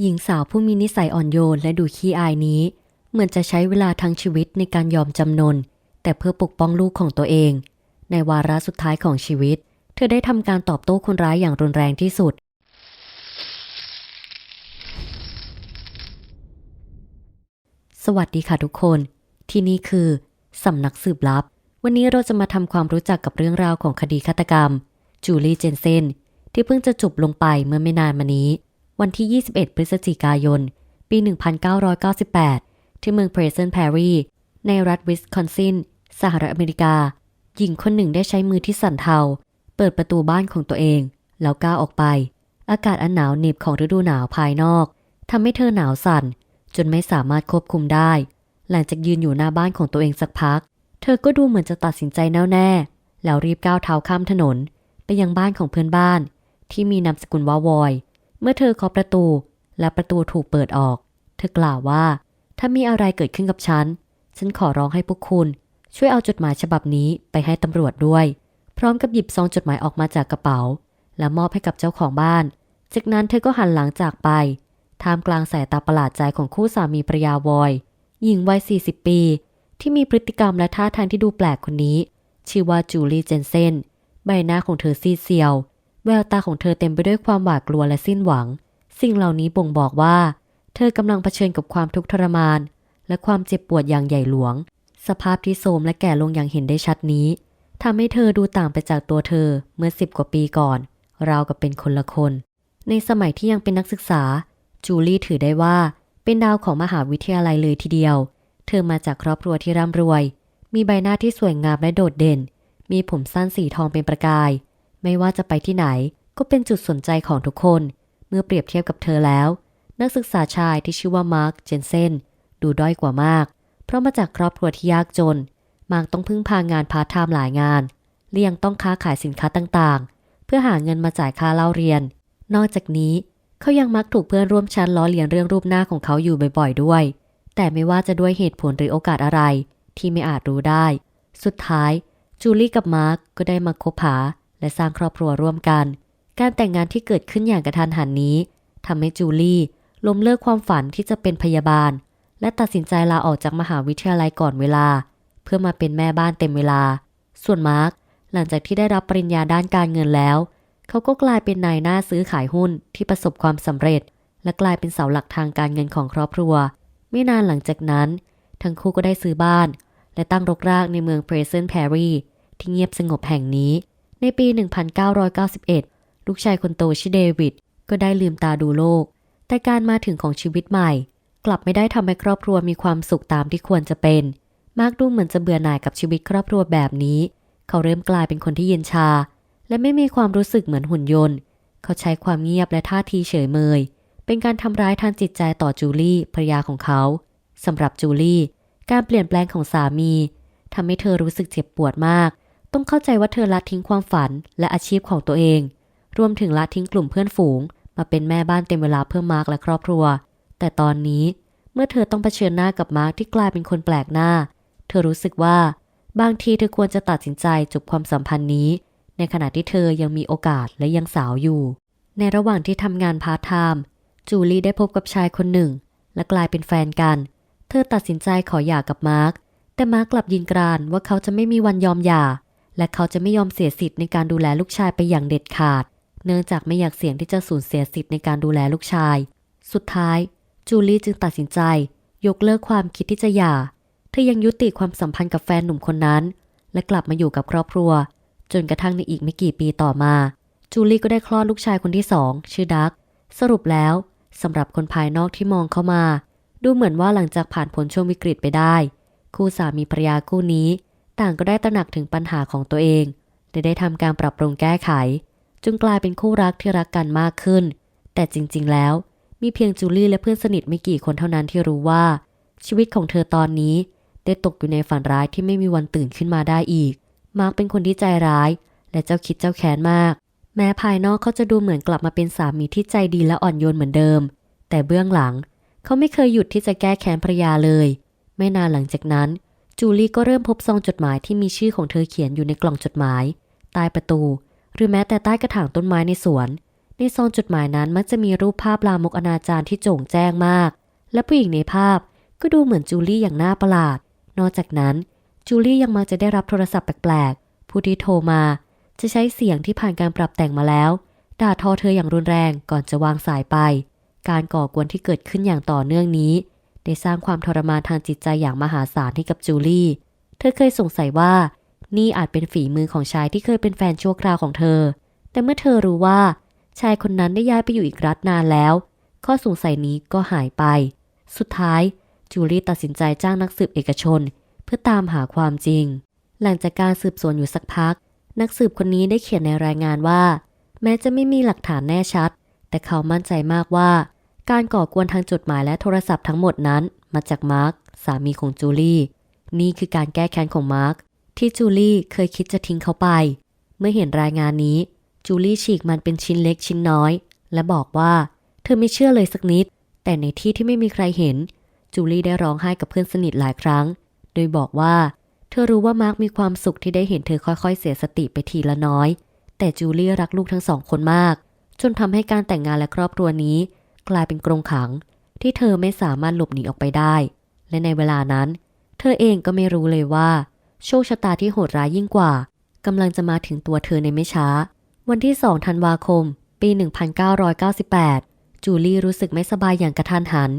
หญิงสาวผู้มีนิสัยอ่อนโยนและดูขี้อายนี้ เหมือนจะใช้เวลาทั้งชีวิตในการยอมจำนน แต่เพื่อปกป้องลูกของตัวเอง ในวาระสุดท้ายของชีวิต เธอได้ทำการตอบโต้คนร้ายอย่างรุนแรงที่สุด สวัสดีค่ะทุกคน ที่นี่คือสำนักสืบลับ วันนี้เราจะมาทำความรู้จักกับเรื่องราวของคดีฆาตกรรม จูลี่เจนเซนที่เพิ่งจะจบลงไปเมื่อไม่นานมานี้ วันที่ 21 พฤศจิกายน ปี 1998 ที่เมืองเพรสเซนแพรรีในรัฐวิสคอนซิน สหรัฐอเมริกา หญิงคนหนึ่งได้ใช้มือที่สั่นเทา เปิดประตูบ้านของตัวเอง แล้วก้าวออกไป อากาศอันหนาวเหน็บของฤดูหนาวภายนอกทำให้เธอหนาวสั่น จนไม่สามารถควบคุมได้ หลังจากยืนอยู่หน้าบ้านของตัวเองสักพัก เธอก็ดูเหมือนจะตัดสินใจแน่วแน่ แล้วรีบก้าวเท้าข้ามถนน ไปยังบ้านของเพื่อนบ้าน ที่มีนามสกุลว่าวอย เมื่อเธอเคาะประตูและประตูถูกเปิดออก เธอกล่าวว่า ถ้ามีอะไรเกิดขึ้นกับฉัน ฉันขอร้องให้พวกคุณ ช่วยเอาจดหมายฉบับนี้ไปให้ตำรวจด้วย พร้อมกับหยิบซองจดหมายออกมาจากกระเป๋า และมอบให้กับเจ้าของบ้าน จากนั้นเธอก็หันหลังจากไป ท่ามกลางสายตาประหลาดใจของคู่สามีภรรยาวอย หญิงวัย 40 ปี ที่มีพฤติกรรมและท่าทางที่ดูแปลกคนนี้ ชื่อว่าจูลี่เจนเซน ใบหน้าของเธอซีดเซียว แววตาของเธอเต็มไปด้วยความหวาดกลัวและสิ้นหวัง สิ่งเหล่านี้บ่งบอกว่า เธอกำลังเผชิญกับความทุกข์ทรมาน และความเจ็บปวดอย่างใหญ่หลวง สภาพที่โทรมและแก่ลงอย่างเห็นได้ชัดนี้ทำให้เธอดูต่างไปจากตัวเธอเมื่อสิบกว่าปีก่อน ราวกับเป็นคนละคน ในสมัยที่ยังเป็นนักศึกษา จูลี่ถือได้ว่า เป็นดาวของมหาวิทยาลัยเลยทีเดียว เธอมาจากครอบครัวที่ร่ำรวย มีใบหน้าที่สวยงามและโดดเด่น มีผมสั้นสีทองเป็นประกาย ไม่ว่าจะไปที่ไหนก็เป็นจุดสนใจของทุกคน เมื่อเปรียบเทียบกับเธอแล้ว นักศึกษาชายที่ชื่อว่ามาร์คเจนเซนดูด้อยกว่ามาก เพราะมาจากครอบครัวที่ยากจน มาร์คต้องพึ่งพางานพาร์ทไทม์หลายงานและยังต้องค้าขายสินค้าต่างๆ เพื่อหาเงินมาจ่ายค่าเล่าเรียน นอกจากนี้เขายังมักถูกเพื่อนร่วมชั้นล้อเลียนเรื่องรูปหน้าของเขาอยู่บ่อยๆด้วย แต่ไม่ว่าจะด้วยเหตุผลหรือโอกาสอะไร ที่ไม่อาจรู้ได้ สุดท้ายจูลี่กับมาร์กก็ได้มาคบหา และสร้างครอบครัวร่วมกัน การแต่งงานที่เกิดขึ้นอย่างกระทันหันนี้ทำให้จูลี่ล้มเลิกความฝันที่จะเป็นพยาบาล และตัดสินใจลาออกจากมหาวิทยาลัยก่อนเวลา เพื่อมาเป็นแม่บ้านเต็มเวลา ส่วนมาร์กหลังจากที่ได้รับปริญญาด้านการเงินแล้ว เขาก็กลายเป็นนายหน้าซื้อขายหุ้นที่ประสบความสำเร็จ และกลายเป็นเสาหลักทางการเงินของครอบครัว ไม่นานหลังจากนั้น ทั้งคู่ก็ได้ซื้อบ้าน และตั้งรกรากในเมืองเพรเซนต์แพรรีที่เงียบสงบแห่งนี้ ในปี 1991 ลูกชายคนโตชื่อเดวิดก็ได้ลืมตาดูโลก แต่การมาถึงของชีวิตใหม่ กลับไม่ได้ทำให้ครอบครัวมีความสุขตามที่ควรจะเป็น มาร์กดูเหมือนจะเบื่อหน่ายกับชีวิตครอบครัวแบบนี้ เขาเริ่มกลายเป็นคนที่เย็นชา และไม่มีความรู้สึกเหมือนหุ่นยนต์ เขาใช้ความเงียบและท่าทีเฉยเมย เป็นการทำร้ายทางจิตใจต่อจูลี่ภรรยาของเขาสำหรับจูลี่ การเปลี่ยนแปลงของสามีทำให้เธอรู้สึกเจ็บปวดมาก ต้องเข้าใจว่าเธอละทิ้งความฝันและอาชีพของตัวเอง รวมถึงละทิ้งกลุ่มเพื่อนฝูง มาเป็นแม่บ้านเต็มเวลาเพื่อมาร์กและครอบครัว แต่ตอนนี้เมื่อเธอต้องเผชิญหน้ากับมาร์กที่กลายเป็นคนแปลกหน้า เธอรู้สึกว่า บางทีเธอควรจะตัดสินใจจบความสัมพันธ์นี้ ในขณะที่เธอยังมีโอกาสและยังสาวอยู่ ในระหว่างที่ทำงานพาร์ทไทม์จูลี่ได้พบกับชายคนหนึ่ง และกลายเป็นแฟนกัน เธอตัดสินใจขอหย่ากับมาร์กแต่มาร์กกลับยืนกรานว่าเขาจะไม่มีวันยอมหย่า และเขาจะไม่ยอมเสียสิทธิ์ในการดูแลลูกชายไปอย่างเด็ดขาด เนื่องจากไม่อยากเสี่ยงที่จะสูญเสียสิทธิ์ในการดูแลลูกชาย สุดท้าย จูลี่จึงตัดสินใจ ยกเลิกความคิดที่จะหย่า เธอยังยุติความสัมพันธ์กับแฟนหนุ่มคนนั้น และกลับมาอยู่กับครอบครัว จนกระทั่งในอีกไม่กี่ปีต่อมา จูลี่ก็ได้คลอดลูกชายคนที่สองชื่อดัก สรุปแล้วสำหรับคนภายนอกที่มองเข้ามา ดูเหมือนว่าหลังจากผ่านพ้นช่วงวิกฤตไปได้ คู่สามีภรรยาคู่นี้ ต่างก็ได้ตระหนักถึงปัญหาของตัวเองและได้ทำการปรับปรุงแก้ไข จนกลายเป็นคู่รักที่รักกันมากขึ้น แต่จริง ๆ แล้ว มีเพียงจูลี่และเพื่อนสนิทไม่กี่คนเท่านั้นที่รู้ว่า ชีวิตของเธอตอนนี้ ได้ตกอยู่ในฝันร้ายที่ไม่มีวันตื่นขึ้นมาได้อีก มาร์กเป็นคนที่ใจร้าย และเจ้าคิดเจ้าแค้นมาก แม้ภายนอกเขาจะดูเหมือนกลับมาเป็นสามีที่ใจดีและอ่อนโยนเหมือนเดิม แต่เบื้องหลัง เขาไม่เคยหยุดที่จะแก้แค้นภรรยาเลย ไม่นานหลังจากนั้น จูลี่ก็เริ่มพบซองจดหมายที่มีชื่อของเธอเขียนอยู่ในกล่องจดหมาย ใต้ประตู หรือแม้แต่ใต้กระถางต้นไม้ในสวน ในซองจดหมายนั้นมักจะมีรูปภาพลามกอนาจารที่โจ่งแจ้งมาก และผู้หญิงในภาพก็ดูเหมือนจูลี่อย่างน่าประหลาด นอกจากนั้น จูลี่ยังมักจะได้รับโทรศัพท์แปลกๆ ผู้ที่โทรมา จะใช้เสียงที่ผ่านการปรับแต่งมาแล้ว ด่าทอเธออย่างรุนแรงก่อนจะวางสายไป การก่อกวนที่เกิดขึ้นอย่างต่อเนื่องนี้ ได้สร้างความทรมานทางจิตใจอย่างมหาศาลให้กับจูลี่ เธอเคยสงสัยว่า นี่อาจเป็นฝีมือของชายที่เคยเป็นแฟนชั่วคราวของเธอ แต่เมื่อเธอรู้ว่า ชายคนนั้นได้ย้ายไปอยู่อีกรัฐนานแล้ว ข้อสงสัยนี้ก็หายไป สุดท้าย จูลี่ตัดสินใจจ้างนักสืบเอกชน เพื่อตามหาความจริง หลังจากการสืบสวนอยู่สักพัก นักสืบคนนี้ได้เขียนในรายงานว่า แม้จะไม่มีหลักฐานแน่ชัด แต่เขามั่นใจมากว่า การก่อกวนทางจดหมายและโทรศัพท์ทั้งหมดนั้นมาจากมาร์คสามีของจูลี่ นี่คือการแก้แค้นของมาร์คที่จูลี่เคยคิดจะทิ้งเขาไป เมื่อเห็นรายงานนี้ จูลี่ฉีกมันเป็นชิ้นเล็กชิ้นน้อย และบอกว่า เธอไม่เชื่อเลยสักนิด แต่ในที่ที่ไม่มีใครเห็น จูลี่ได้ร้องไห้กับเพื่อนสนิทหลายครั้ง โดยบอกว่า เธอรู้ว่ามาร์คมีความสุขที่ได้เห็นเธอค่อยๆ เสียสติไปทีละน้อย แต่จูลี่รักลูกทั้งสองคนมาก จนทำให้การแต่งงานและครอบครัวนี้ กลายเป็นกรงขังที่เธอไม่สามารถหลบหนีออกไปได้ และในเวลานั้น เธอเองก็ไม่รู้เลยว่า โชคชะตาที่โหดร้ายยิ่งกว่ากำลังจะมาถึงตัวเธอในไม่ช้า วันที่ 2 ธันวาคม ปี 1998 จูลี่รู้สึกไม่สบายอย่างกระทันหัน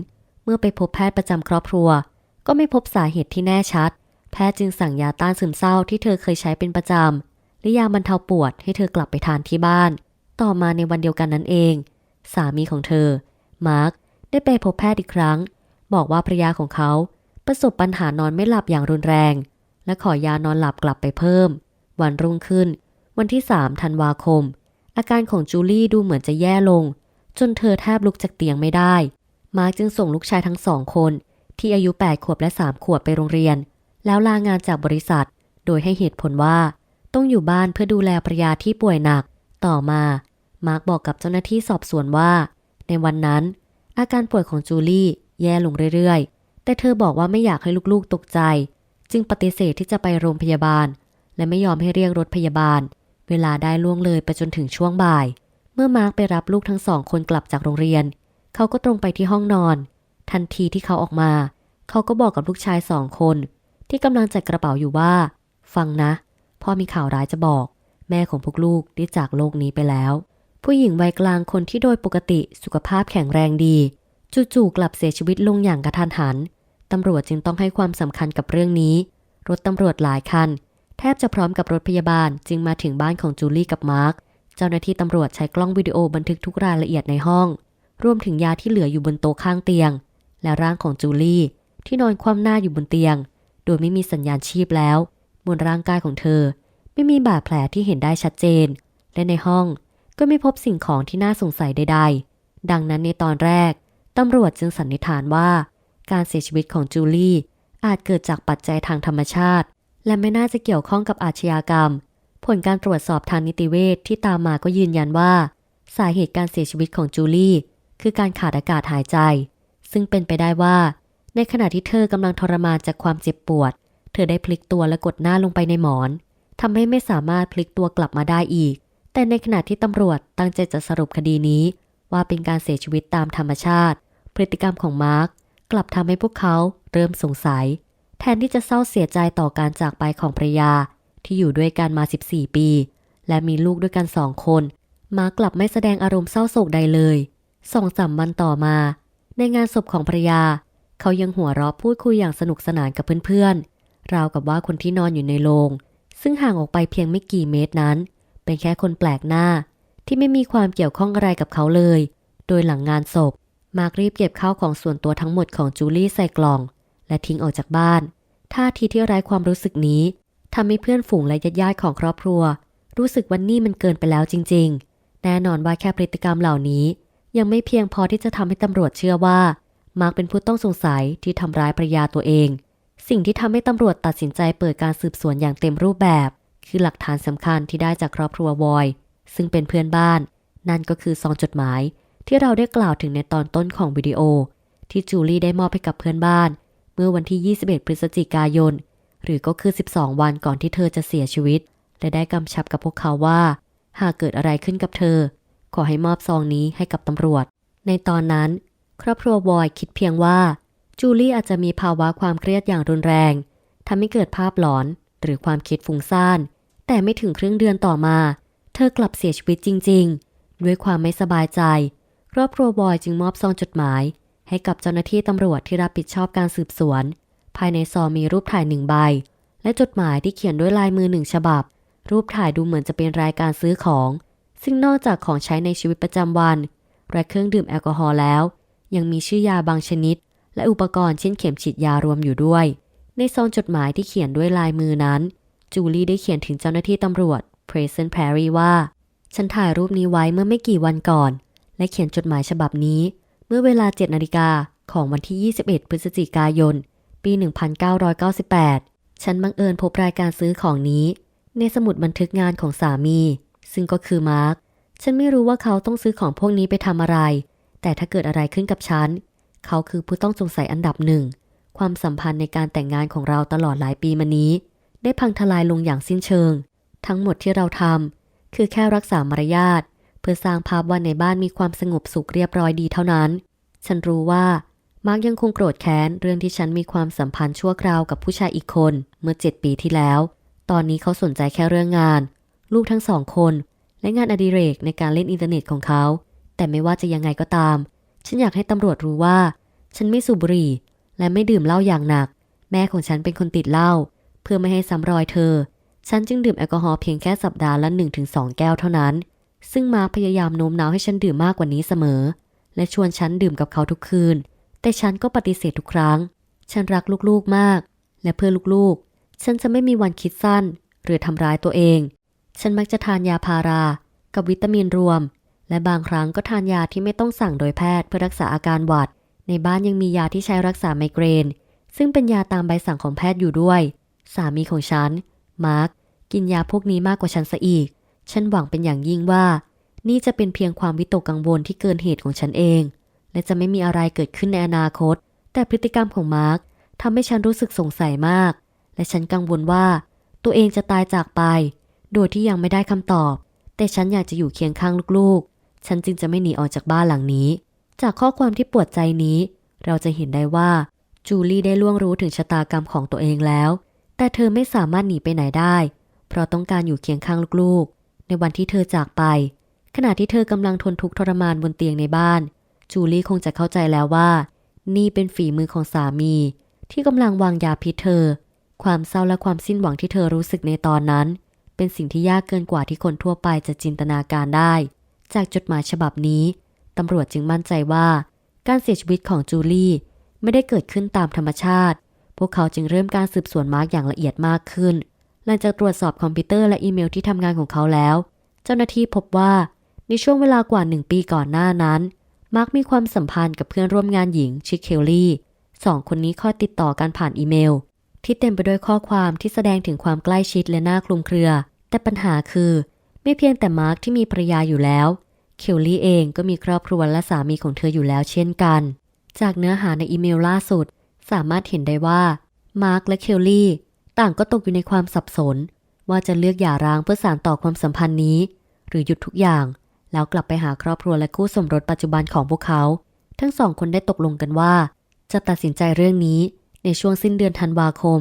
เมื่อไปพบแพทย์ประจำครอบครัว ก็ไม่พบสาเหตุที่แน่ชัด แพทย์จึงสั่งยาต้านซึมเศร้าที่เธอเคยใช้เป็นประจำและยาบรรเทาปวดให้เธอกลับไปทานที่บ้าน ต่อมาในวันเดียวกันนั้นเอง สามีของเธอ มาร์คได้ไปพบแพทย์อีกครั้ง บอกว่าภรรยาของเขาประสบปัญหานอนไม่หลับอย่างรุนแรง และขอยานอนหลับกลับไปเพิ่ม วันรุ่งขึ้น วันที่ 3 ธันวาคม อาการของจูลี่ดูเหมือนจะแย่ลง จนเธอแทบลุกจากเตียงไม่ได้ มาร์คจึงส่งลูกชายทั้งสองคน ที่อายุ 8 ขวบและ 3 ขวบไปโรงเรียน แล้วลางานจากบริษัท โดยให้เหตุผลว่าต้องอยู่บ้านเพื่อดูแลภรรยาที่ป่วยหนัก ต่อมา มาร์คบอกกับเจ้าหน้าที่สอบสวนว่า ในวันนั้น อาการป่วยของจูลี่แย่ลงเรื่อยๆ แต่เธอบอกว่าไม่อยากให้ลูกๆตกใจ จึงปฏิเสธที่จะไปโรงพยาบาล และไม่ยอมให้เรียกรถพยาบาล เวลาได้ล่วงเลยไปจนถึงช่วงบ่าย เมื่อมาร์คไปรับลูกทั้งสองคนกลับจากโรงเรียน เขาก็ตรงไปที่ห้องนอน ทันทีที่เขาออกมา เขาก็บอกกับลูกชายสองคน ที่กำลังจัดกระเป๋าอยู่ว่า ฟังนะ พ่อมีข่าวร้ายจะบอก แม่ของพวกลูกได้จากโลกนี้ไปแล้ว ผู้หญิงวัยกลางคนที่โดยปกติสุขภาพแข็งแรงดีจู่ๆกลับเสียชีวิตลงอย่างกระทันหัน ตำรวจจึงต้องให้ความสำคัญกับเรื่องนี้ รถตำรวจหลายคัน แทบจะพร้อมกับรถพยาบาลจึงมาถึงบ้านของจูลี่กับมาร์ค เจ้าหน้าที่ตำรวจใช้กล้องวิดีโอบันทึกทุกรายละเอียดในห้อง รวมถึงยาที่เหลืออยู่บนโต๊ะข้างเตียง และร่างของจูลี่ ที่นอนคว่ำหน้าอยู่บนเตียง โดยไม่มีสัญญาณชีพแล้ว บนร่างกายของเธอ ไม่มีบาดแผลที่เห็นได้ชัดเจน และในห้อง ก็ไม่พบสิ่งของที่น่าสงสัยใดๆ ดังนั้นในตอนแรก ตำรวจจึงสันนิษฐานว่า การเสียชีวิตของจูลี่อาจเกิดจากปัจจัยทางธรรมชาติ และไม่น่าจะเกี่ยวข้องกับอาชญากรรม ผลการตรวจสอบทางนิติเวชที่ตามมาก็ยืนยันว่า สาเหตุการเสียชีวิตของจูลี่ คือการขาดอากาศหายใจ ซึ่งเป็นไปได้ว่า ในขณะที่เธอกำลังทรมานจากความเจ็บปวด เธอได้พลิกตัวและกดหน้าลงไปในหมอนทำให้ไม่สามารถพลิกตัวกลับมาได้อีก แต่ในขณะที่ตำรวจตั้งใจจะสรุปคดีนี้ ว่าเป็นการเสียชีวิตตามธรรมชาติ พฤติกรรมของมาร์คกลับทำให้พวกเขาเริ่มสงสัย แทนที่จะเศร้าเสียใจต่อการจากไปของภรรยา ที่อยู่ด้วยกันมา 14 ปี และมีลูกด้วยกันสองคน มาร์คกลับไม่แสดงอารมณ์เศร้าโศกใดเลยสองสามวันต่อมา ในงานศพของภรรยา เขายังหัวเราะพูดคุยอย่างสนุกสนานกับเพื่อนๆราวกับว่าคนที่นอนอยู่ในโรงซึ่งห่างออกไปเพียงไม่กี่เมตรนั้น เป็นแค่คนแปลกหน้า ที่ไม่มีความเกี่ยวข้องอะไรกับเขาเลย โดยหลังงานศพ มาร์ครีบเก็บข้าวของส่วนตัวทั้งหมดของจูลี่ใส่กล่อง และทิ้งออกจากบ้าน ท่าทีที่ไร้ความรู้สึกนี้ทำให้เพื่อนฝูงและญาติๆของครอบครัว รู้สึกว่านี่มันเกินไปแล้วจริง ๆ แน่นอนว่าแค่พฤติกรรมเหล่านี้ ยังไม่เพียงพอที่จะทำให้ตำรวจเชื่อว่า มาร์คเป็นผู้ต้องสงสัยที่ทำร้ายภรรยาตัวเอง สิ่งที่ทำให้ตำรวจตัดสินใจเปิดการสืบสวนอย่างเต็มรูปแบบ คือหลักฐานสำคัญที่ได้จากครอบครัววอย ซึ่งเป็นเพื่อนบ้าน นั่นก็คือซองจดหมาย ที่เราได้กล่าวถึงในตอนต้นของวิดีโอ ที่จูลี่ได้มอบให้กับเพื่อนบ้าน เมื่อวันที่ 21 พฤศจิกายน หรือก็คือ 12 วันก่อนที่เธอจะเสียชีวิต และได้กำชับกับพวกเขาว่า หากเกิดอะไรขึ้นกับเธอ ขอให้มอบซองนี้ให้กับตำรวจ ในตอนนั้น ครอบครัววอยคิดเพียงว่าจูลี่อาจจะมีภาวะความเครียดอย่างรุนแรงทำให้เกิดภาพหลอนหรือความคิดฟุ้งซ่าน แต่ไม่ถึงครึ่งเดือนต่อมา เธอกลับเสียชีวิตจริง ๆ ด้วยความไม่สบายใจ ครอบครัวบอยจึงมอบซองจดหมาย ให้กับเจ้าหน้าที่ตำรวจที่รับผิดชอบการสืบสวน ภายในซองมีรูปถ่ายหนึ่งใบ และจดหมายที่เขียนด้วยลายมือหนึ่งฉบับ รูปถ่ายดูเหมือนจะเป็นรายการซื้อของ ซึ่งนอกจากของใช้ในชีวิตประจำวันและเครื่องดื่มแอลกอฮอล์แล้ว ยังมีชื่อยาบางชนิด และอุปกรณ์เช่นเข็มฉีดยารวมอยู่ด้วย ในซองจดหมายที่เขียนด้วยลายมือนั้น จูลี่ได้เขียนถึงเจ้าหน้าที่ตำรวจ Present Perry ว่า ฉันถ่ายรูปนี้ไว้เมื่อไม่กี่วันก่อน และเขียนจดหมายฉบับนี้ เมื่อเวลา 7นาฬิกาของวันที่ 21 พฤศจิกายน ปี 1998 ฉันบังเอิญพบรายการซื้อของนี้ ในสมุดบันทึกงานของสามี ซึ่งก็คือมาร์ค ฉันไม่รู้ว่าเขาต้องซื้อของพวกนี้ไปทำอะไร แต่ถ้าเกิดอะไรขึ้นกับฉัน เขาคือผู้ต้องสงสัยอันดับหนึ่ง ความสัมพันธ์ในการแต่งงานของเราตลอดหลายปีมานี้ ได้พังทลายลงอย่างสิ้นเชิง ทั้งหมดที่เราทำคือแค่รักษามารยาทเพื่อสร้างภาพว่าในบ้านมีความสงบสุขเรียบร้อยดีเท่านั้น ฉันรู้ว่ามาร์กยังคงโกรธแค้นเรื่องที่ฉันมีความสัมพันธ์ชั่วคราวกับผู้ชายอีกคนเมื่อ 7 ปีที่แล้ว ตอนนี้เขาสนใจแค่เรื่องงาน ลูกทั้งสองคน และงานอดิเรกในการเล่นอินเทอร์เน็ตของเขา แต่ไม่ว่าจะยังไงก็ตาม ฉันอยากให้ตำรวจรู้ว่า ฉันไม่สูบบุหรี่ และไม่ดื่มเหล้าอย่างหนัก แม่ของฉันเป็นคนติดเหล้า เพื่อไม่ให้ซ้ำรอยเธอ ฉันจึงดื่มแอลกอฮอล์เพียงแค่สัปดาห์ละ 1-2 แก้วเท่านั้น ซึ่งมาร์คพยายามโน้มน้าวให้ฉันดื่มมากกว่านี้เสมอ และชวนฉันดื่มกับเขาทุกคืน แต่ฉันก็ปฏิเสธทุกครั้ง ฉันรักลูกๆมาก และเพื่อลูกๆ ฉันจะไม่มีวันคิดสั้น หรือทำร้ายตัวเอง ฉันมักจะทานยาพารา กับวิตามินรวม และบางครั้งก็ทานยาที่ไม่ต้องสั่งโดยแพทย์เพื่อรักษาอาการหวัด ในบ้านยังมียาที่ใช้รักษาไมเกรนซึ่งเป็นยาตามใบสั่งของแพทย์อยู่ด้วย สามีของฉัน มาร์คกินยาพวกนี้มากกว่าฉันซะอีก ฉันหวังเป็นอย่างยิ่งว่า นี่จะเป็นเพียงความวิตกกังวลที่เกินเหตุของฉันเอง และจะไม่มีอะไรเกิดขึ้นในอนาคต แต่พฤติกรรมของมาร์คทำให้ฉันรู้สึกสงสัยมาก และฉันกังวลว่า ตัวเองจะตายจากไป โดยที่ยังไม่ได้คำตอบ แต่ฉันอยากจะอยู่เคียงข้างลูกๆ ฉันจึงจะไม่หนีออกจากบ้านหลังนี้ จากข้อความที่ปวดใจนี้ เราจะเห็นได้ว่าจูลี่ได้ล่วงรู้ถึงชะตากรรมของตัวเองแล้ว แต่เธอไม่สามารถหนีไปไหนได้ เพราะต้องการอยู่เคียงข้างลูกๆ ในวันที่เธอจากไป ขณะที่เธอกำลังทนทุกข์ทรมานบนเตียงในบ้าน จูลี่คงจะเข้าใจแล้วว่า นี่เป็นฝีมือของสามี ที่กำลังวางยาพิษเธอ ความเศร้าและความสิ้นหวังที่เธอรู้สึกในตอนนั้น เป็นสิ่งที่ยากเกินกว่าที่คนทั่วไปจะจินตนาการได้ จากจดหมายฉบับนี้ตำรวจจึงมั่นใจว่า การเสียชีวิตของจูลี่ไม่ได้เกิดขึ้นตามธรรมชาติ พวกเขาจึงเริ่มการสืบสวนมาร์กอย่างละเอียดมากขึ้น หลังจากตรวจสอบคอมพิวเตอร์และอีเมลที่ทำงานของเขาแล้ว เจ้าหน้าที่พบว่าในช่วงเวลากว่าหนึ่งปีก่อนหน้านั้น มาร์กมีความสัมพันธ์กับเพื่อนร่วมงานหญิงชิคเคลลี่สองคนนี้คอยติดต่อกันผ่านอีเมล ที่เต็มไปด้วยข้อความที่แสดงถึงความใกล้ชิดและน่าคลุมเครือ แต่ปัญหาคือ ไม่เพียงแต่มาร์กที่มีภรรยาอยู่แล้วเคลลี่เองก็มีครอบครัวและสามีของเธออยู่แล้วเช่นกัน จากเนื้อหาในอีเมลล่าสุด สามารถเห็นได้ว่ามาร์กและเคลลี่ต่างก็ตกอยู่ในความสับสน ว่าจะเลือกหย่าร้างเพื่อสานต่อความสัมพันธ์นี้ หรือหยุดทุกอย่าง แล้วกลับไปหาครอบครัวและคู่สมรสปัจจุบันของพวกเขา ทั้งสองคนได้ตกลงกันว่า จะตัดสินใจเรื่องนี้ในช่วงสิ้นเดือนธันวาคม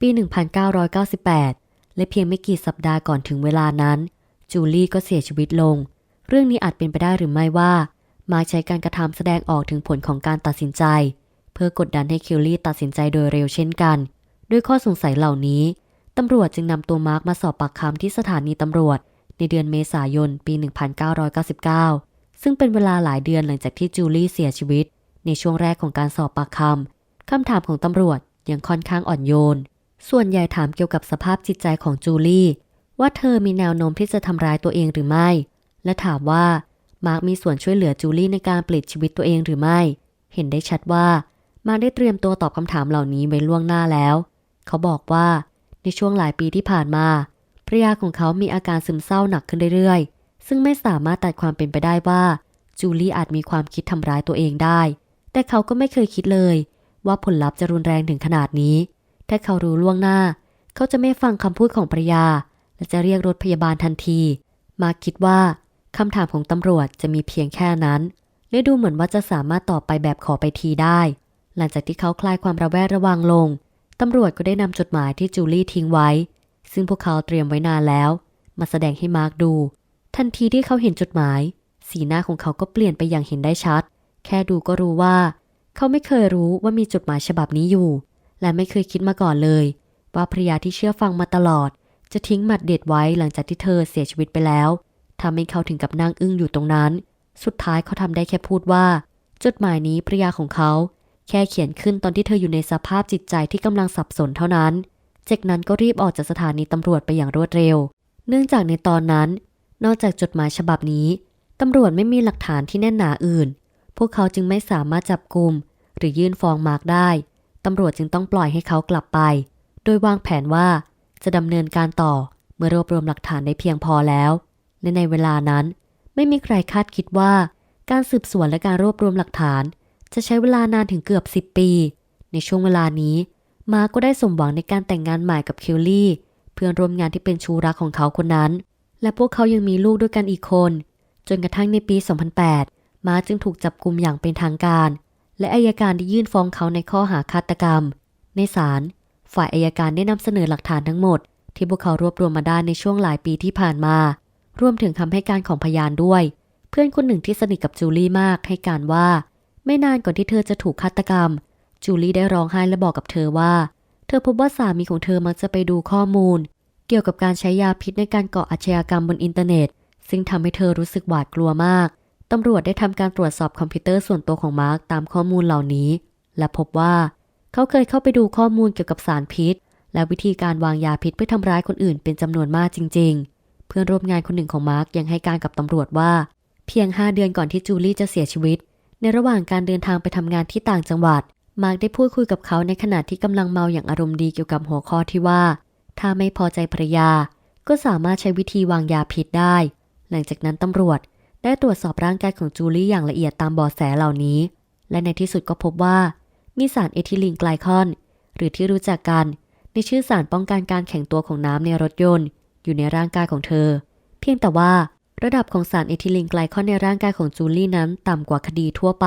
ปี 1998 และเพียงไม่กี่สัปดาห์ก่อนถึงเวลานั้น จูลี่ก็เสียชีวิตลง เรื่องนี้อาจเป็นไปได้หรือไม่ว่า มาใช้การกระทำแสดงออกถึงผลของการตัดสินใจ เพื่อกดดันให้คิลลี่ตัดสินใจโดยเร็วเช่นกัน ด้วยข้อสงสัยเหล่านี้ ตำรวจจึงนำตัวมาร์กมาสอบปากคำที่สถานีตำรวจ ในเดือนเมษายนปี 1999 ซึ่งเป็นเวลาหลายเดือนหลังจากที่จูลี่เสียชีวิต ในช่วงแรกของการสอบปากคำคำถามของตำรวจยังค่อนข้างอ่อนโยน ส่วนใหญ่ถามเกี่ยวกับสภาพจิตใจของจูลี่ว่าเธอมีแนวโน้มที่จะทำร้ายตัวเองหรือไม่ และถามว่ามาร์กมีส่วนช่วยเหลือจูลี่ในการปลิดชีวิตตัวเองหรือไม่ เห็นได้ชัดว่า มาได้เตรียมตัวตอบคำถามเหล่านี้ไว้ล่วงหน้าแล้ว เขาบอกว่าในช่วงหลายปีที่ผ่านมาภรรยาของเขามีอาการซึมเศร้าหนักขึ้นเรื่อยๆ ซึ่งไม่สามารถตัดความเป็นไปได้ว่า จูลี่อาจมีความคิดทำร้ายตัวเองได้ แต่เขาก็ไม่เคยคิดเลย ว่าผลลัพธ์จะรุนแรงถึงขนาดนี้ ถ้าเขารู้ล่วงหน้า เขาจะไม่ฟังคำพูดของภรรยา และจะเรียกรถพยาบาลทันที มาคิดว่าคำถามของตำรวจจะมีเพียงแค่นั้นและดูเหมือนว่าจะสามารถตอบไปแบบขอไปทีได้ หลังจากที่เขาคลายความระแวดระวังลง ตำรวจก็ได้นำจดหมายที่จูลี่ทิ้งไว้ ซึ่งพวกเขาเตรียมไว้นานแล้ว มาแสดงให้มาร์กดู ทันทีที่เขาเห็นจดหมาย สีหน้าของเขาก็เปลี่ยนไปอย่างเห็นได้ชัด แค่ดูก็รู้ว่า เขาไม่เคยรู้ว่ามีจดหมายฉบับนี้อยู่ และไม่เคยคิดมาก่อนเลย ว่าภรรยาที่เชื่อฟังมาตลอด จะทิ้งหมัดเด็ดไว้หลังจากที่เธอเสียชีวิตไปแล้วทำให้เขาถึงกับนั่งอึ้งอยู่ตรงนั้น สุดท้ายเขาทำได้แค่พูดว่า จดหมายนี้ภรรยาของเขา แค่เขียนขึ้นตอนที่เธออยู่ในสภาพจิตใจที่กำลังสับสนเท่านั้น จากนั้นก็รีบออกจากสถานีตำรวจไปอย่างรวดเร็ว เนื่องจากในตอนนั้น นอกจากจดหมายฉบับนี้ตำรวจไม่มีหลักฐานที่แน่นหนาอื่น พวกเขาจึงไม่สามารถจับกลุ่มหรือยื่นฟ้องมาร์กได้ ตำรวจจึงต้องปล่อยให้เขากลับไป โดยวางแผนว่าจะดำเนินการต่อเมื่อรวบรวมหลักฐานได้เพียงพอแล้ว และในเวลานั้น ไม่มีใครคาดคิดว่า การสืบสวนและการรวบรวมหลักฐาน จะใช้เวลานานถึงเกือบ 10 ปี ในช่วงเวลานี้ มาร์ก็ได้สมหวังในการแต่งงานใหม่กับเคลลี่ เพื่อนร่วมงานที่เป็นชูรักของเขาคนนั้น และพวกเขายังมีลูกด้วยกันอีกคน จนกระทั่งในปี 2008 มาร์กจึงถูกจับกลุมอย่างเป็นทางการ และอายการได้ยื่นฟ้องเขาในข้อหาฆาตกรรม ในศาลฝ่ายอายการได้นำเสนอหลักฐานทั้งหมด ที่พวกเขารวบรวมมาได้ในช่วงหลายปีที่ผ่านมา รวมถึงคำให้การของพยานด้วย เพื่อนคนหนึ่งที่สนิทกับจูลี่มากให้การว่า ไม่นานก่อนที่เธอจะถูกฆาตกรรม จูลี่ได้ร้องไห้และบอกกับเธอว่า เธอพบว่าสามีของเธอมักจะไปดูข้อมูล เกี่ยวกับการใช้ยาพิษในการก่ออาชญากรรมบนอินเทอร์เน็ต ซึ่งทำให้เธอรู้สึกหวาดกลัวมากตำรวจได้ทำการตรวจสอบคอมพิวเตอร์ส่วนตัวของมาร์กตามข้อมูลเหล่านี้ และพบว่าเขาเคยเข้าไปดูข้อมูลเกี่ยวกับสารพิษ และวิธีการวางยาพิษเพื่อทำร้ายคนอื่นเป็นจำนวนมากจริง ๆ เพื่อนร่วมงานคนหนึ่งของมาร์กยังให้การกับตำรวจว่า เพียง 5 เดือนก่อนที่จูลี่จะเสียชีวิต ในระหว่างการเดินทางไปทำงานที่ต่างจังหวัด มาร์กได้พูดคุยกับเขาในขณะที่กำลังเมาอย่างอารมณ์ดีเกี่ยวกับหัวข้อที่ว่า ถ้าไม่พอใจภรรยา ก็สามารถใช้วิธีวางยาพิษได้ หลังจากนั้นตำรวจได้ตรวจสอบร่างกายของจูลี่อย่างละเอียดตามเบาะแสเหล่านี้ และในที่สุดก็พบว่า มีสารเอทิลีนไกลคอน หรือที่รู้จักกันในชื่อสารป้องกันการแข็งตัวของน้ำในรถยนต์ อยู่ในร่างกายของเธอ เพียงแต่ว่า ระดับของสารเอทิลีนไกลคอนในร่างกายของจูลี่นั้นต่ำกว่าคดีทั่วไป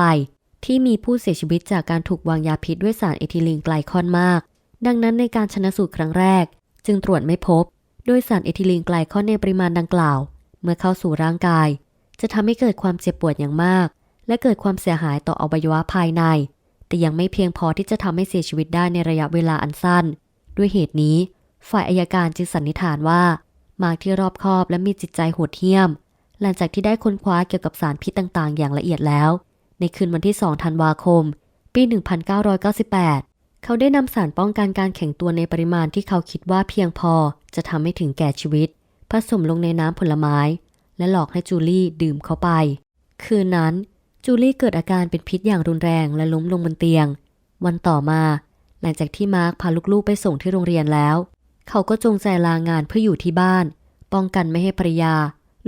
ที่มีผู้เสียชีวิตจากการถูกวางยาพิษด้วยสารเอทิลีนไกลคอนมาก ดังนั้นในการชนะสูตรครั้งแรก จึงตรวจไม่พบ โดยสารเอทิลีนไกลคอนในปริมาณดังกล่าว เมื่อเข้าสู่ร่างกาย จะทำให้เกิดความเจ็บปวดอย่างมาก และเกิดความเสียหายต่ออวัยวะภายใน แต่ยังไม่เพียงพอที่จะทำให้เสียชีวิตได้ในระยะเวลาอันสั้น ด้วยเหตุนี้ ฝ่ายอายการจึงสันนิษฐานว่า มาร์กที่รอบคอบและมีจิตใจโหดเหี้ยม หลังจากที่ได้ค้นคว้าเกี่ยวกับสารพิษต่างๆ อย่างละเอียดแล้ว ในคืนวันที่ 2 ธันวาคม ปี 1998 เขาได้นำสารป้องกันการแข็งตัวในปริมาณที่เขาคิดว่าเพียงพอจะทำให้ถึงแก่ชีวิต ผสมลงในน้ำผลไม้ และหลอกให้จูลี่ดื่มเข้าไป คืนนั้นจูลี่เกิดอาการเป็นพิษอย่างรุนแรงและล้มลงบนเตียง วันต่อมา หลังจากที่มาร์คพาลูกๆไปส่งที่โรงเรียนแล้ว เขาก็จงใจลางานเพื่ออยู่ที่บ้าน ป้องกันไม่ให้ภรรยา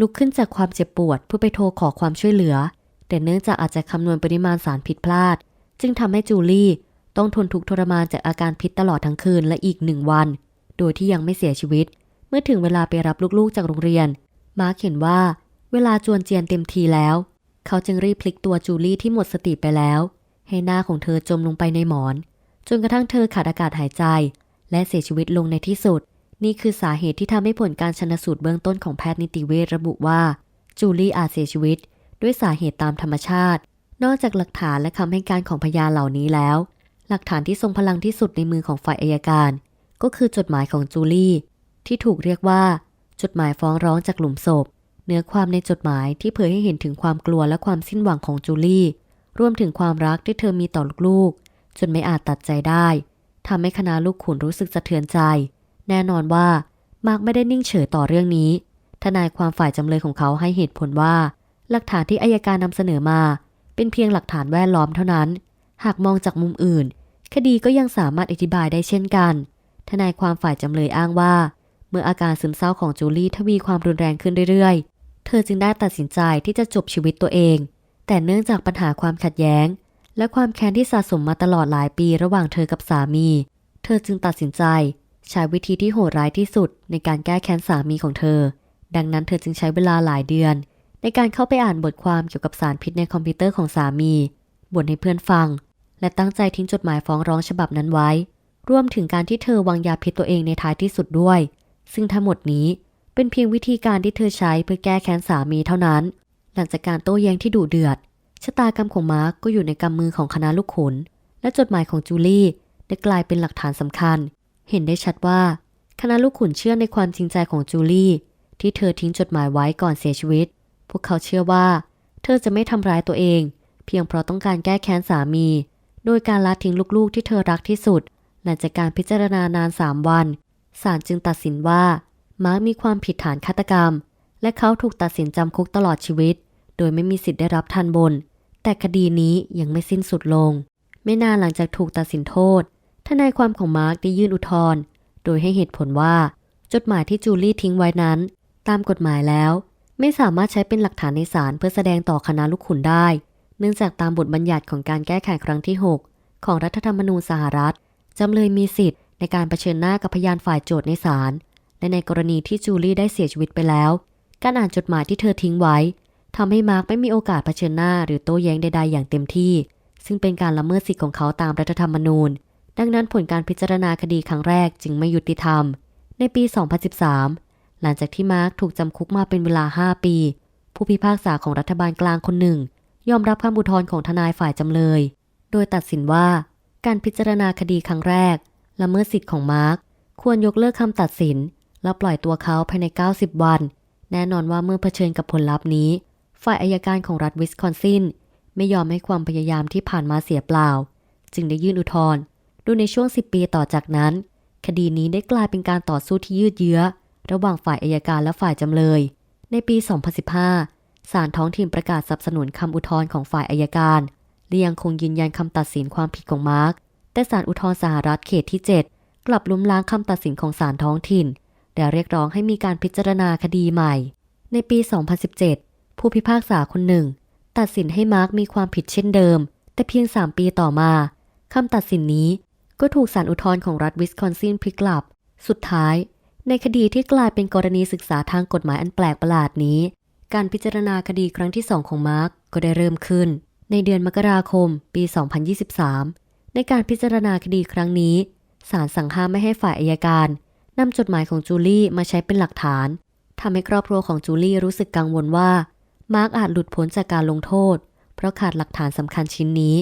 ลุกขึ้นจากความเจ็บปวดเพื่อไปโทรขอความช่วยเหลือ แต่เนื่องจากอาจจะคำนวณปริมาณสารผิดพลาด จึงทำให้จูลี่ต้องทนทุกข์ทรมานจากอาการพิษตลอดทั้งคืนและอีกหนึ่งวัน โดยที่ยังไม่เสียชีวิต เมื่อถึงเวลาไปรับลูกๆจากโรงเรียน มาร์คเห็นว่า เวลาจวนเจียนเต็มทีแล้ว เขาจึงรีบพลิกตัวจูลี่ที่หมดสติไปแล้ว ให้หน้าของเธอจมลงไปในหมอน จนกระทั่งเธอขาดอากาศหายใจ และเสียชีวิตลงในที่สุด นี่คือสาเหตุที่ทำให้ผลการชนสูตรเบื้องต้นของแพทย์นิติเวชระบุว่า จูลี่อาจเสียชีวิต ด้วยสาเหตุตามธรรมชาติ นอกจากหลักฐานและคำให้การของพยานเหล่านี้แล้ว หลักฐานที่ทรงพลังที่สุดในมือของฝ่ายอายการ ก็คือจดหมายของจูลี่ ที่ถูกเรียกว่า จดหมายฟ้องร้องจากหลุมศพ เนื้อความในจดหมายที่เผยให้เห็นถึงความกลัวและความสิ้นหวังของจูลี่ รวมถึงความรักที่เธอมีต่อลูกๆจนไม่อาจตัดใจได้ทำให้คณะลูกขุนรู้สึกสะเทือนใจ แน่นอนว่ามาร์กไม่ได้นิ่งเฉยต่อเรื่องนี้ ทนายความฝ่ายจำเลยของเขาให้เหตุผลว่า หลักฐานที่อายการนำเสนอมา เป็นเพียงหลักฐานแวดล้อมเท่านั้น หากมองจากมุมอื่น คดีก็ยังสามารถอธิบายได้เช่นกัน ทนายความฝ่ายจำเลยอ้างว่า เมื่ออาการซึมเศร้าของจูลี่ทวีความรุนแรงขึ้นเรื่อยๆ เธอจึงได้ตัดสินใจที่จะจบชีวิตตัวเอง แต่เนื่องจากปัญหาความขัดแย้ง และความแค้นที่สะสมมาตลอดหลายปีระหว่างเธอกับสามี เธอจึงตัดสินใจ ใช้วิธีที่โหดร้ายที่สุดในการแก้แค้นสามีของเธอ ดังนั้นเธอจึงใช้เวลาหลายเดือน ในการเข้าไปอ่านบทความเกี่ยวกับสารพิษในคอมพิวเตอร์ของสามีบ่นให้เพื่อนฟัง และตั้งใจทิ้งจดหมายฟ้องร้องฉบับนั้นไว้ รวมถึงการที่เธอวางยาพิษตัวเองในท้ายที่สุดด้วย ซึ่งทั้งหมดนี้เป็นเพียงวิธีการที่เธอใช้เพื่อแก้แค้นสามีเท่านั้น หลังจากการโต้แย้งที่ดุเดือดชะตากรรมของมาร์กก็อยู่ในกำมือของคณะลูกขุน และจดหมายของจูลี่ได้กลายเป็นหลักฐานสำคัญ เห็นได้ชัดว่า คณะลูกขุนเชื่อในความจริงใจของจูลี่ ที่เธอทิ้งจดหมายไว้ก่อนเสียชีวิต พวกเขาเชื่อว่า เธอจะไม่ทำร้ายตัวเอง เพียงเพราะต้องการแก้แค้นสามี โดยการละทิ้งลูกๆที่เธอรักที่สุด หลังจากการพิจารณานาน3วันศาลจึงตัดสินว่า มาร์กมีความผิดฐานฆาตกรรม และเขาถูกตัดสินจำคุกตลอดชีวิต โดยไม่มีสิทธิ์ได้รับทันบน แต่คดีนี้ยังไม่สิ้นสุดลง ไม่นานหลังจากถูกตัดสินโทษ ทนายความของมาร์กได้ยื่นอุทธรณ์โดยให้เหตุผลว่า จดหมายที่จูลี่ทิ้งไว้นั้น ตามกฎหมายแล้ว ไม่สามารถใช้เป็นหลักฐานในศาลเพื่อแสดงต่อคณะลูกขุนได้ เนื่องจากตามบทบัญญัติของการแก้ไขครั้งที่ 6 ของรัฐธรรมนูญสหรัฐจำเลยมีสิทธิ์ในการเผชิญหน้ากับพยานฝ่ายโจทย์ในศาลและในกรณีที่จูลี่ได้เสียชีวิตไปแล้ว การอ่านจดหมายที่เธอทิ้งไว้ทำให้มาร์กไม่มีโอกาสเผชิญหน้าหรือโต้แย้งใดๆอย่างเต็มที่ ซึ่งเป็นการละเมิดสิทธิ์ของเขาตามรัฐธรรมนูญ ดังนั้นผลการพิจารณาคดีครั้งแรกจึงไม่ยุติธรรม ในปี 2013 หลังจากที่มาร์กถูกจำคุกมาเป็นเวลา 5 ปี ผู้พิพากษาของรัฐบาลกลางคนหนึ่ง ยอมรับคำอุทธรของทนายฝ่ายจำเลย โดยตัดสินว่า การพิจารณาคดีครั้งแรกละเมิดสิทธิ์ของมาร์กควรยกเลิกคำตัดสิน และปล่อยตัวเขาภายใน 90 วัน แน่นอนว่าเมื่อเผชิญกับผลลัพธ์นี้ ฝ่ายอายการของรัฐวิสคอนซินไม่ยอมให้ความพยายามที่ผ่านมาเสียเปล่า จึงได้ยื่นอุทธรณ์ ดยในช่วง 10 ปีต่อจากนั้น คดีนี้ได้กลายเป็นการต่อสู้ที่ยืดเยื้อ ระหว่างฝ่ายอายการและฝ่ายจำเลย ในปี 2015 ศาลท้องถิ่นประกาศสนับสนุนคำอุทธรณ์ของฝ่ายอายการและยังคงยืนยันคำตัดสินความผิดของมาร์กแต่ศาลอุทธรณ์สหรัฐเขตที่ 7 กลับล้มล้างคำตัดสินของศาลท้องถิ่นและเรียกร้องให้มีการพิจารณาคดีใหม่ ในปี 2017 ผู้พิพากษาคนหนึ่ง ตัดสินให้มาร์กมีความผิดเช่นเดิม แต่เพียง 3 ปีต่อมาคำตัดสินนี้ ก็ถูกศาลอุทธรณ์ของรัฐวิสคอนซินพลิกกลับ สุดท้าย ในคดีที่กลายเป็นกรณีศึกษาทางกฎหมายอันแปลกประหลาดนี้ การพิจารณาคดีครั้งที่2ของมาร์กก็ได้เริ่มขึ้น ในเดือนมกราคม ปี 2023 ในการพิจารณาคดีครั้งนี้ศาลสั่งห้ามไม่ให้ฝ่ายอายการนำจดหมายของจูลี่มาใช้เป็นหลักฐานทำให้ครอบครัวของจูลี่รู้สึกกังวลว่ามาร์กอาจหลุดพ้นจากการลงโทษ เพราะขาดหลักฐานสำคัญชิ้นนี้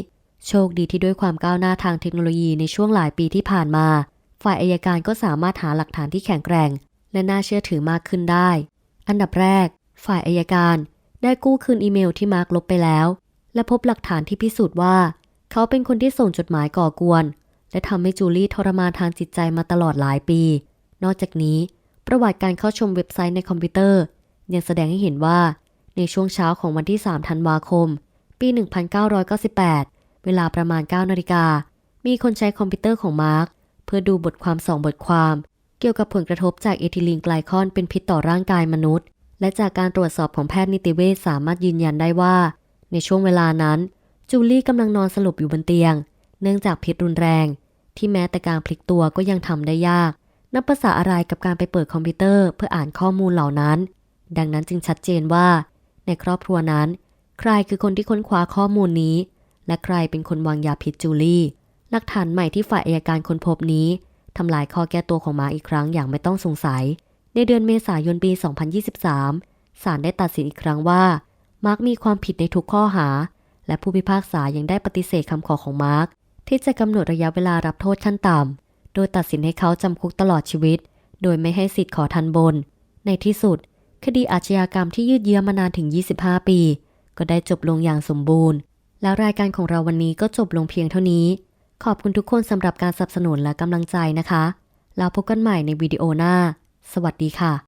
โชคดีที่ด้วยความก้าวหน้าทางเทคโนโลยีในช่วงหลายปีที่ผ่านมา ฝ่ายอายการก็สามารถหาหลักฐานที่แข็งแกร่ง และน่าเชื่อถือมากขึ้นได้ อันดับแรก ฝ่ายอายการ ได้กู้คืนอีเมลที่มาร์กลบไปแล้ว และพบหลักฐานที่พิสูจน์ว่า เขาเป็นคนที่ส่งจดหมายก่อกวน และทำให้จูลี่ทรมานทางจิตใจมาตลอดหลายปี นอกจากนี้ ประวัติการเข้าชมเว็บไซต์ในคอมพิวเตอร์ ยังแสดงให้เห็นว่า ในช่วงเช้าของวันที่ 3 ธันวาคม ปี 1998 เวลาประมาณ9นาฬิกา มีคนใช้คอมพิวเตอร์ของมาร์กเพื่อดูบทความสองบทความ เกี่ยวกับผลกระทบจากเอทิลีนไกลคอนเป็นพิษต่อร่างกายมนุษย์ และจากการตรวจสอบของแพทย์นิติเวชสามารถยืนยันได้ว่า ในช่วงเวลานั้นจูลี่กำลังนอนสลบอยู่บนเตียง เนื่องจากพิษรุนแรง ที่แม้แต่การพลิกตัวก็ยังทำได้ยาก นับภาษาอะไรกับการไปเปิดคอมพิวเตอร์เพื่ออ่านข้อมูลเหล่านั้น ดังนั้นจึงชัดเจนว่า ในครอบครัวนั้น ใครคือคนที่ค้นคว้าข้อมูลนี้ และใครเป็นคนวางยาพิษจูลี่ หลักฐานใหม่ที่ฝ่ายอายการค้นพบนี้ทำลายข้อแก้ตัวของมาร์กอีกครั้งอย่างไม่ต้องสงสัย ในเดือนเมษายนปี 2023 ศาลได้ตัดสินอีกครั้งว่า มาร์กมีความผิดในทุกข้อหา และผู้พิพากษายังได้ปฏิเสธคำขอของมาร์กที่จะกำหนดระยะเวลารับโทษขั้นต่ำ โดยตัดสินให้เขาจำคุกตลอดชีวิต โดยไม่ให้สิทธิ์ขอทันบน ในที่สุด คดีอาชญากรรมที่ยืดเยื้อมานานถึง 25 ปี ก็ได้จบลงอย่างสมบูรณ์ แล้วรายการของเราวันนี้ก็จบลงเพียงเท่านี้ ขอบคุณทุกคนสำหรับการสนับสนุนและกำลังใจนะคะ แล้วพบกันใหม่ในวิดีโอหน้า สวัสดีค่ะ